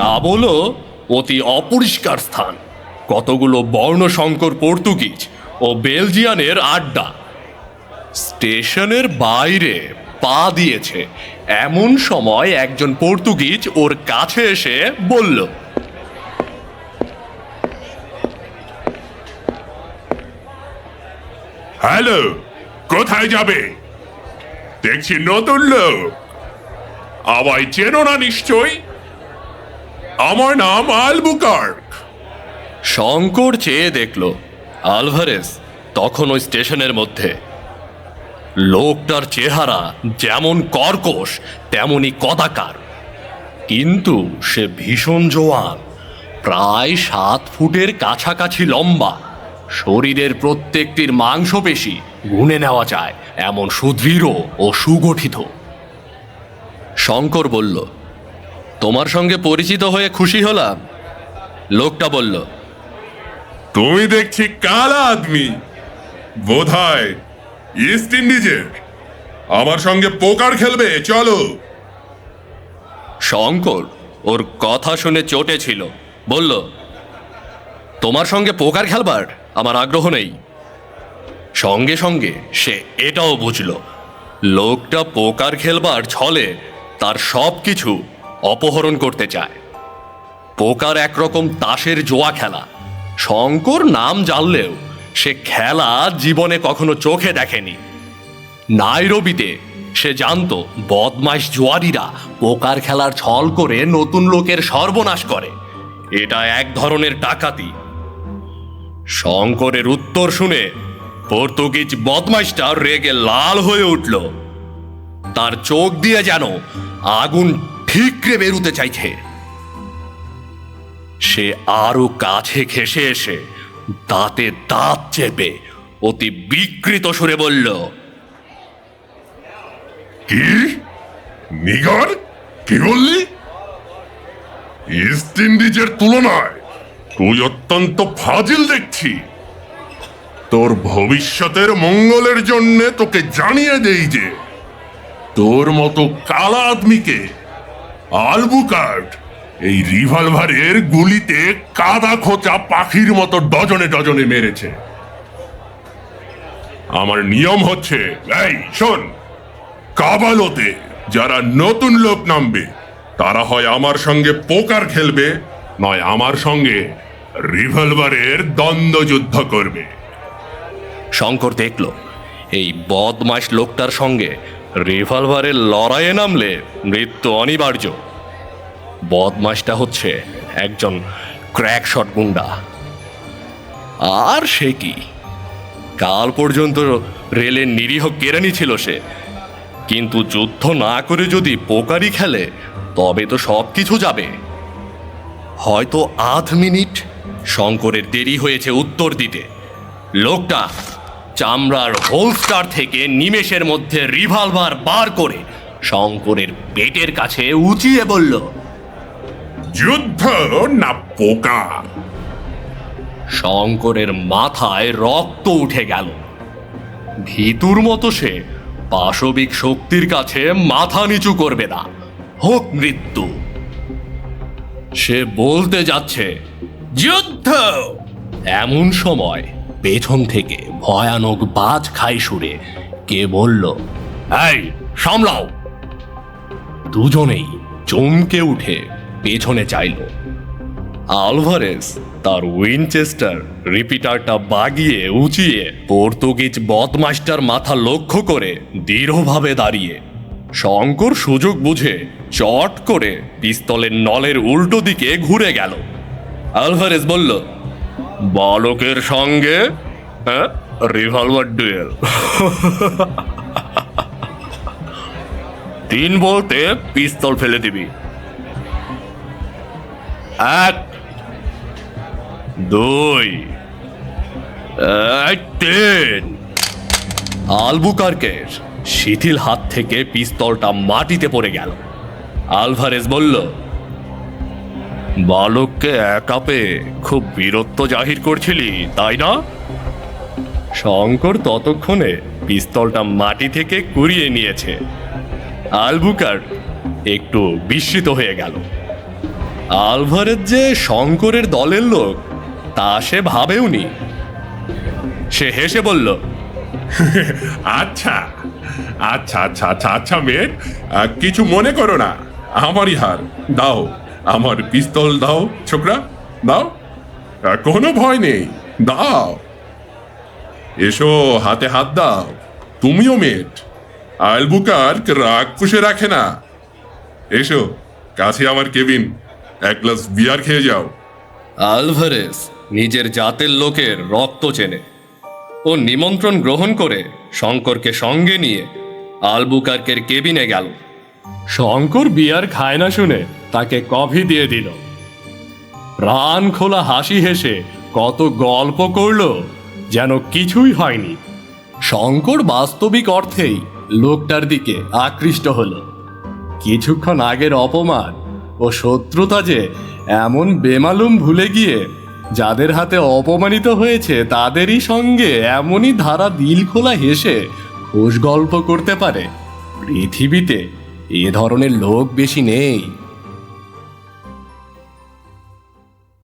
কাবলও অতি অপরিষ্কার স্থান। কতগুলো বর্ণশঙ্কর পর্তুগিজ ও বেলজিয়ানের আড্ডা। স্টেশনের বাইরে পা দিয়েছে। এমন সময় একজন পর্তুগিজ ওর কাছে এসে বলল, হ্যালো, কোথায় যাবে? দেখছি নতুন লোক। আমায় চেনো না নিশ্চয় আমার নাম আলবুকার্ক শঙ্কর চেয়ে দেখল আলভারেস তখন ওই স্টেশনের মধ্যে। লোকটার চেহারা যেমন কর্কশ, তেমনি কদাকার। কিন্তু সে ভীষণ জোয়ান, প্রায় সাত ফুটের কাছাকাছি লম্বা। শরীরের প্রত্যেকটির মাংসপেশি গুনে নেওয়া যায়, এমন সুদৃঢ় ও সুগঠিত। শঙ্কর বলল তোমার সঙ্গে পরিচিত হয়ে খুশি হলাম। লোকটা বলল তুমি দেখছি কালা আদমি। বোধহয় ইস্ট ইন্ডিজের আমার সঙ্গে পোকার খেলবে চলো। শঙ্কর ওর কথা শুনে চটে ছিল। বলল তোমার সঙ্গে পোকার খেলবার আমার আগ্রহ নেই। সঙ্গে সঙ্গে সে এটাও বুঝল লোকটা পোকার খেলবার ছলে তার সব কিছু অপহরণ করতে চায়। পোকার একরকম তাসের জোয়া খেলা। শঙ্কর নাম জানলেও সে খেলা জীবনে কখনো চোখে দেখেনি। নাইরবিতে সে জানতো বদমাইশ জোয়ারিরা পোকার খেলার ছল করে নতুন লোকের সর্বনাশ করে। এটা এক ধরনের ডাকাতি। শঙ্করের উত্তর শুনে পর্তুগিজ বদমাইশটা রেগে লাল হয়ে উঠল। তার চোখ দিয়ে যেন আগুন ঠিকরে বেরুতে চাইছে। সে আরও কাছে ঘেসে এসে দাঁতে দাঁত চেপে অতি বিকৃত সুরে বলল, কি? নিগর? কি বললি? ইস্ট ইন্ডিজের তুলনায় তুই অত্যন্ত ফাজিল দেখছি। তোর ভবিষ্যতের মঙ্গলের জন্য তোকে জানিয়ে দেই যে তোর মতো কালা আদমিকে আলবুকার্ড। এই রিভলভারের গুলিতে কাদা খোঁচা পাখির মতো ডজনে ডজনে মেরেছে। আমার নিয়ম হচ্ছে, এই, শোন। কাবালোতে যারা নতুন লোক নামবে, তারা হয় আমার সঙ্গে পোকার খেলবে, নয় আমার সঙ্গে রিভলভারের দ্বন্দ্বযুদ্ধ করবে। শঙ্কর দেখল, এই বদমাস লোকটার সঙ্গে রিভলভারের লড়াইয়ে নামলে মৃত্যু অনিবার্য। বদমাসটা হচ্ছে একজন ক্র্যাক শট গুন্ডা। আর সে কি? কাল পর্যন্ত রেলের নিরীহ কেরানি ছিল সে। কিন্তু যুদ্ধ না করে যদি পোকারি খেলে, তবে তো সব কিছু যাবে। হয়তো আধ মিনিট শঙ্করের দেরি হয়েছে উত্তর দিতে। লোকটা চামড়ার হোলস্টার থেকে নিমেষের মধ্যে রিভলভার বার করে শঙ্করের পেটের কাছে উঁচিয়ে বলল যুদ্ধ না পোকা শঙ্করের মাথায় রক্ত উঠে গেল। ভিতুর মতো সে পাশবিক শক্তির কাছে মাথা নিচু করবে না। হোক মৃত্যু। সে বলতে যাচ্ছে যুদ্ধ! এমন সময় পেছন থেকে ভয়ানক বাজ খাই সুরে কে বলল, এই, সামলাও! দুজনেই চমকে উঠে পেছনে চাইল। আলভারেস তার উইনচেস্টার রিপিটারটা বাগিয়ে উঁচিয়ে পর্তুগিজ বদমাস্টার মাথা লক্ষ্য করে দৃঢ়ভাবে দাঁড়িয়ে। শঙ্কর সুযোগ বুঝে চট করে পিস্তলের নলের উল্টো দিকে ঘুরে গেল। আলভারেস বলল বালকের সঙ্গে হ্যাঁ রিভলভার ডুয়েল তিন বলতে পিস্তল ফেলে দিবি। এক, দুই তিন। আলবুকারকের শিথিল হাত থেকে পিস্তলটা মাটিতে পড়ে গেল। আলভারেজ বলল বালককে একা পেয়ে খুব বীরত্ব জাহির করছিলি তাই না? শঙ্কর ততক্ষণে পিস্তলটা মাটি থেকে কুড়িয়ে নিয়েছে। আলবুকার একটু বিস্মিত হয়ে গেল। আলভারেজ যে শঙ্করের দলের লোক তা সে ভাবেওনি সে হেসে বলল আচ্ছা আচ্ছা আচ্ছা আচ্ছা আচ্ছা আহ, কিছু মনে করো না আমারই হার দাও। আমার পিস্তল দাও ছোকরা দাও। কোনো ভয় নেই দাও। এসো হাতে হাত দাও। তুমিও মেট। আলবুকার রাগ পুষে রাখে না। এসো কাছে আমার কেবিন। এক গ্লাস বিয়ার খেয়ে যাও। আলভারেস নিজের জাতের লোকের রক্ত চেনে ও নিমন্ত্রণ গ্রহণ করে শঙ্করকে সঙ্গে নিয়ে আলবুকার্কের কেবিনে গেল। শঙ্কর বিয়ার খায় না শুনে তাকে কফি দিয়ে দিল। প্রাণ খোলা হাসি হেসে কত গল্প করল যেন কিছুই হয়নি। শঙ্কর বাস্তবিক অর্থেই লোকটার দিকে আকৃষ্ট হলো। কিছুক্ষণ আগের অপমান ও শত্রুতা যে এমন বেমালুম ভুলে গিয়ে যাদের হাতে অপমানিত হয়েছে তাদেরই সঙ্গে এমনই ধারা দিল খোলা হেসে খোশ গল্প করতে পারে। পৃথিবীতে এ ধরনের লোক বেশি নেই।